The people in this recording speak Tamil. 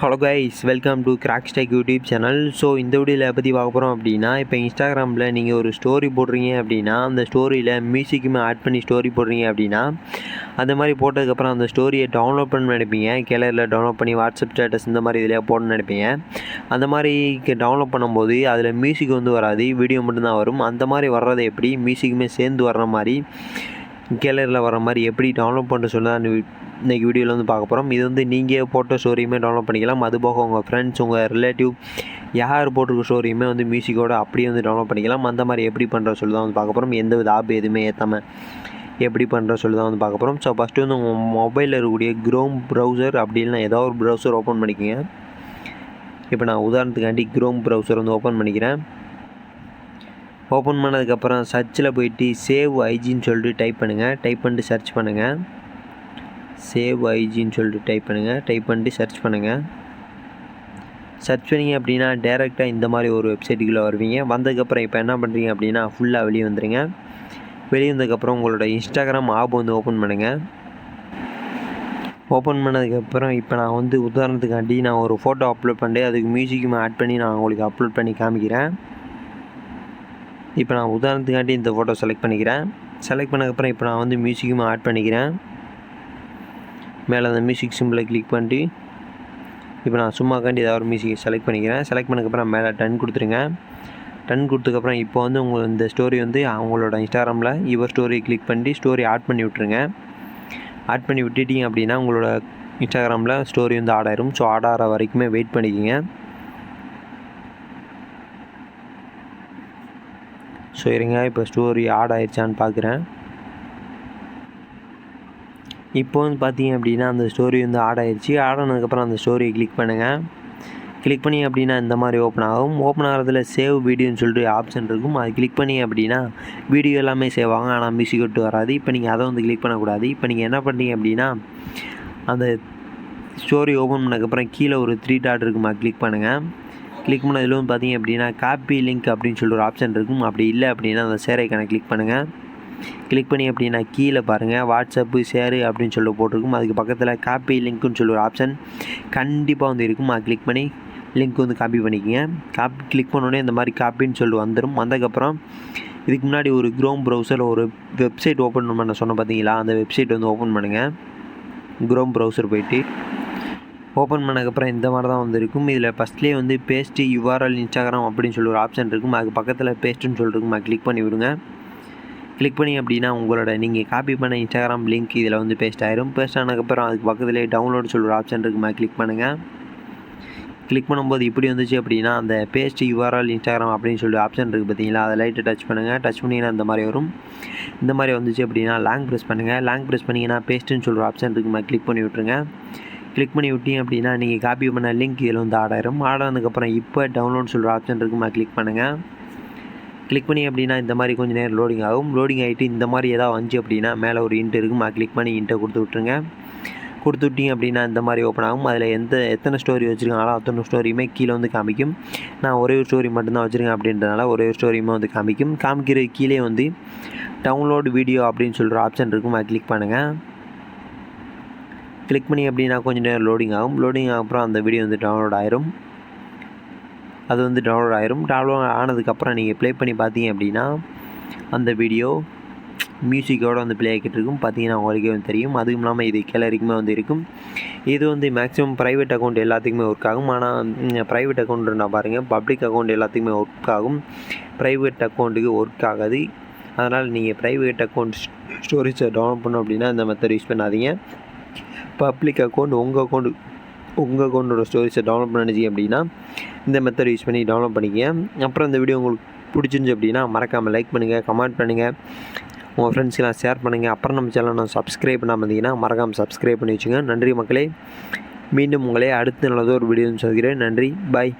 Hello guys welcome to crack strike YouTube channel so இந்த வீடியோவில் பற்றி பார்க்க போகிறோம் அப்படின்னா இப்போ இன்ஸ்டாகிராமில் நீங்கள் ஒரு ஸ்டோரி போடுறீங்க அப்படின்னா அந்த ஸ்டோரியில் மியூசிக்குமே ஆட் பண்ணி ஸ்டோரி போடுறீங்க அப்படின்னா அந்த மாதிரி போட்டதுக்கப்புறம் அந்த ஸ்டோரியை டவுன்லோட் பண்ண நினைப்பீங்க. கேலரில் டவுன்லோட் பண்ணி வாட்ஸ்அப் ஸ்டேட்டஸ் இந்த மாதிரி இதில் போடணும்னு நினைப்பீங்க. அந்த மாதிரி டவுன்லோட் பண்ணும்போது அதில் மியூசிக் வந்து வராது வீடியோ மட்டும்தான் வரும். அந்த மாதிரி வர்றதை எப்படி மியூசிக்குமே சேர்ந்து வர்ற மாதிரி கேலரியில் வர மாதிரி எப்படி டவுன்லோட் பண்ணுற சொல்லி தான் இன்றைக்கி வீடியோவில் வந்து பார்க்க போகிறோம் இது வந்து நீங்கள் போட்ட ஸ்டோரியுமே டவுன்லோட் பண்ணிக்கலாம். அது போக உங்கள் ஃப்ரெண்ட்ஸ் உங்கள் ரிலேட்டிவ் யார் போட்டிருக்க ஸ்டோரியுமே வந்து மியூசிக்கோட அப்படியே வந்து டவுன்லோட் பண்ணிக்கலாம். அந்த மாதிரி எப்படி பண்ணுற சொல்லி தான் வந்து பார்க்க போகிறோம் எந்த வித ஆப் எதுவுமே ஏற்றாமல் எப்படி பண்ணுற சொல்லி தான் வந்து பார்க்க போகிறோம் ஸோ ஃபஸ்ட்டு வந்து உங்கள் மொபைலில் இருக்கக்கூடிய க்ரோம் ப்ரௌசர் அப்படி இல்லைனா ஏதோ ஒரு ப்ரௌசர் ஓப்பன் பண்ணிக்கோங்க. இப்போ நான் உதாரணத்துக்காண்டி க்ரோம் ப்ரௌசர் வந்து ஓப்பன் பண்ணிக்கிறேன். ஓப்பன் பண்ணதுக்கப்புறம் சர்ச்சில் போயிட்டு சேவ் ஐஜின்னு சொல்லிட்டு டைப் பண்ணுங்கள் டைப் பண்ணிட்டு சர்ச் பண்ணுங்கள் சேவ் ஐஜின்னு சொல்லிட்டு டைப் பண்ணுங்கள் டைப் பண்ணிட்டு சர்ச் பண்ணுங்கள் சர்ச் பண்ணிங்க அப்படின்னா டேரெக்டாக இந்த மாதிரி ஒரு வெப்சைட்டுக்குள்ளே வருவீங்க. வந்ததுக்கப்புறம் இப்போ என்ன பண்ணுறீங்க அப்படின்னா ஃபுல்லாக வெளியே வந்துடுங்க வெளியே வந்ததுக்கப்புறம் உங்களோட இன்ஸ்டாகிராம் ஆப் வந்து ஓப்பன் பண்ணுங்கள் ஓப்பன் பண்ணதுக்கப்புறம் இப்போ நான் வந்து உதாரணத்துக்காண்டி நான் ஒரு ஃபோட்டோ அப்லோட் பண்ணிட்டு அதுக்கு மியூசிக்கும் ஆட் பண்ணி நான் உங்களுக்கு அப்லோட் பண்ணி காமிக்கிறேன். இப்போ நான் உதாரணத்துக்காண்டி இந்த ஃபோட்டோ செலக்ட் பண்ணிக்கிறேன். செலக்ட் பண்ணதுக்கப்புறம் இப்போ நான் வந்து மியூசிக்கும் ஆட் பண்ணிக்கிறேன். மேலே அந்த மியூசிக் சிம்பிளை கிளிக் பண்ணிட்டு இப்போ நான் சும்மாக்காண்டி ஏதாவது ஒரு மியூசிக் செலக்ட் பண்ணிக்கிறேன். செலக்ட் பண்ணதுக்கப்புறம் மேலே டன் கொடுத்துருங்க. டன் கொடுத்ததுக்கப்புறம் இப்போ வந்து உங்கள் இந்த ஸ்டோரி வந்து அவங்களோட இன்ஸ்டாகிராமில் இவர் ஸ்டோரி கிளிக் பண்ணி ஸ்டோரி ஆட் பண்ணி விட்ருங்க ஆட் பண்ணி விட்டுட்டீங்க அப்படின்னா உங்களோட இன்ஸ்டாகிராமில் ஸ்டோரி வந்து ஆட் ஆயிரும். ஸோ ஆட் ஆகிற வரைக்குமே வெயிட் பண்ணிக்கிங்க. ஸோ இருங்க இப்போ ஸ்டோரி ஆட் ஆயிடுச்சான்னு பார்க்குறேன் இப்போ வந்து பார்த்தீங்க அப்படின்னா அந்த ஸ்டோரி வந்து ஆட் ஆயிடுச்சு. ஆட் ஆனதுக்கப்புறம் அந்த ஸ்டோரியை கிளிக் பண்ணுங்கள் கிளிக் பண்ணி அப்படின்னா இந்த மாதிரி ஓப்பன் ஆகும். ஓப்பன் ஆகிறதுல சேவ் வீடியோன்னு சொல்லிட்டு ஆப்ஷன் இருக்கும். அது கிளிக் பண்ணி அப்படின்னா வீடியோ எல்லாமே சேவ் ஆகும். ஆனால் மியூசிக் விட்டு வராது. இப்போ நீங்கள் அதை வந்து கிளிக் பண்ணக்கூடாது. இப்போ நீங்கள் என்ன பண்ணுறீங்க அப்படின்னா அந்த ஸ்டோரி ஓப்பன் பண்ணதுக்கப்புறம் கீழே ஒரு த்ரீ டாட் இருக்குமா? கிளிக் பண்ணுங்கள் கிளிக் பண்ணதில் வந்து பார்த்தீங்க அப்படின்னா காப்பி லிங்க் அப்படின்னு சொல்லிட்டு ஒரு ஆப்ஷன் இருக்கும். அப்படி இல்லை அப்படின்னா அந்த சேரைக்கான கிளிக் பண்ணுங்கள் கிளிக் பண்ணி அப்படின்னா கீழே பாருங்கள் வாட்ஸ்அப்பு ஷேரு அப்படின்னு சொல்லி போட்டிருக்கும். அதுக்கு பக்கத்தில் காப்பி லிங்க்குன்னு சொல்லி ஒரு ஆப்ஷன் கண்டிப்பாக வந்து இருக்கும். அது கிளிக் பண்ணி லிங்க் வந்து காப்பி பண்ணிக்கோங்க. காப்பி கிளிக் பண்ணோடனே இந்த மாதிரி காப்பின்னு சொல்லி வந்துடும் வந்ததுக்கப்புறம் இதுக்கு முன்னாடி ஒரு க்ரோம் ப்ரௌசரில் ஒரு வெப்சைட் ஓப்பன் பண்ண சொன்ன பார்த்தீங்களா அந்த வெப்சைட் வந்து ஓப்பன் பண்ணுங்கள் க்ரோம் ப்ரௌசர் போயிட்டு ஓப்பன் பண்ணதுக்கப்புறம் இந்த மாதிரி தான் வந்துருக்கும். இதில் ஃபஸ்ட்லேயே வந்து பேஸ்ட்டு யுஆர்எல் இன்ஸ்டாகிராம் அப்படின்னு சொல்லி ஒரு ஆப்ஷன் இருக்கும். அதுக்கு பக்கத்தில் பேஸ்ட்டுன்னு சொல்லிருக்கும் அது கிளிக் பண்ணி விடுங்க. கிளிக் பண்ணி அப்படின்னா உங்களோட நீங்கள் காப்பி பண்ண இன்ஸ்டாகிராம் லிங்க் இதில் வந்து பேஸ்ட் ஆயிரும். பேஸ்ட் ஆனதுக்கப்புறம் அதுக்கு பக்கத்துலேயே டவுன்லோட் சொல்கிற ஆப்ஷன் இருக்குமா கிளிக் பண்ணுங்கள் கிளிக் பண்ணும்போது இப்படி வந்துச்சு அப்படின்னா அந்த பேஸ்ட் யூஆர்எல் இன்ஸ்டாகிராம் அப்படின்னு சொல்லி ஆப்ஷன் இருக்குது பார்த்தீங்களா? அதை லைட்டை டச் பண்ணுங்கள் டச் பண்ணிங்கன்னா இந்த மாதிரி வரும். இந்த மாதிரி வந்துச்சு அப்படின்னா லாங் ப்ரெஸ் பண்ணுங்கள் லாங் ப்ரெஸ் பண்ணிங்கன்னா பேஸ்ட்டுன்னு சொல்கிற ஆப்ஷன் இருக்குமா கிளிக் பண்ணி விட்ருங்க கிளிக் பண்ணி விட்டீங்க அப்படின்னா நீங்கள் காப்பி பண்ண லிங்க் இதில் வந்து ஆட் ஆயிரும். ஆட் ஆனதுக்கப்புறம் இப்போ டவுன்லோட் சொல்கிற ஆப்ஷன் இருக்குமா கிளிக் பண்ணுங்கள் கிளிக் பண்ணி அப்படின்னா இந்த மாதிரி கொஞ்சம் நேரம் லோடிங் ஆகும். லோடிங் ஆகிட்டு இந்த மாதிரி ஏதாவது வந்துச்சு அப்படின்னா மேலே ஒரு இன்ட் இருக்குமா. கிளிக் பண்ணி இன்ட்டை கொடுத்து விட்ருங்க கொடுத்து விட்டீங்க அப்படின்னா இந்த மாதிரி ஓப்பன் ஆகும். அதில் எந்த எத்தனை ஸ்டோரி வச்சுருக்காங்களோ அத்தனை ஸ்டோரியுமே கீழே வந்து காமிக்கும். நான் ஒரே ஒரு ஸ்டோரி மட்டும்தான் வச்சுருக்கேன் அப்படின்றனால ஒரே ஒரு ஸ்டோரியுமே வந்து காமிக்கும். காமிக்கிற கீழே வந்து டவுன்லோட் வீடியோ அப்படின்னு சொல்கிற ஆப்ஷன் இருக்கும். அதை கிளிக் பண்ணுங்கள் கிளிக் பண்ணி அப்படின்னா கொஞ்சம் நேரம் லோடிங் ஆகும். லோடிங் அப்புறம் அந்த வீடியோ வந்து டவுன்லோட் ஆயிரும். அது வந்து டவுன்லோட் ஆயிரும். டவுன்லோட் ஆனதுக்கப்புறம் நீங்கள் ப்ளே பண்ணி பார்த்தீங்க அப்படின்னா அந்த வீடியோ மியூசிக்கோடு வந்து ப்ளே ஆகிட்டு இருக்கும். பார்த்தீங்கன்னா உங்களுக்கே வந்து தெரியும். அதுவும் இல்லாமல் இது கேலரிக்குமே வந்து இருக்கும். இது வந்து மேக்ஸிமம் ப்ரைவேட் அக்கௌண்ட் எல்லாத்துக்குமே ஒர்க் ஆகும். ஆனால் ப்ரைவேட் அக்கௌண்ட் நான் பாருங்கள் பப்ளிக் அக்கௌண்ட் எல்லாத்துக்குமே ஒர்க் ஆகும். ப்ரைவேட் அக்கௌண்ட்டுக்கு ஒர்க் ஆகாது. அதனால் நீங்கள் ப்ரைவேட் அக்கௌண்ட் ஸ்டோரேஜை டவுன்லோட் பண்ணோம் அப்படின்னா இந்த மெத்தட் யூஸ் பண்ணாதீங்க. பப்ளிக் அக்கௌண்ட் உங்கள் அக்கௌண்ட் உங்கள் அக்கௌண்ட்டோட ஸ்டோரேஜை டவுன்லோட் பண்ணிச்சு அப்படின்னா இந்த மெத்தட் யூஸ் பண்ணி டவுன்லோட் பண்ணிக்கங்க. அப்புறம் இந்த வீடியோ உங்களுக்கு பிடிச்சிருந்துச்சு அப்படின்னா மறக்காமல் லைக் பண்ணுங்கள் கமெண்ட் பண்ணுங்கள் உங்கள் ஃப்ரெண்ட்ஸ்க்கெலாம் ஷேர் பண்ணுங்கள் அப்புறம் நம்ம சேனலை சப்ஸ்கிரைப் பண்ணாமல் இருந்தீங்கன்னா மறக்காமல் சப்ஸ்கிரைப் பண்ணி வச்சுங்க நன்றி மக்களே. மீண்டும் உங்களே அடுத்த நல்லதோ ஒரு வீடியோன்னு சொல்கிறேன் நன்றி. பாய்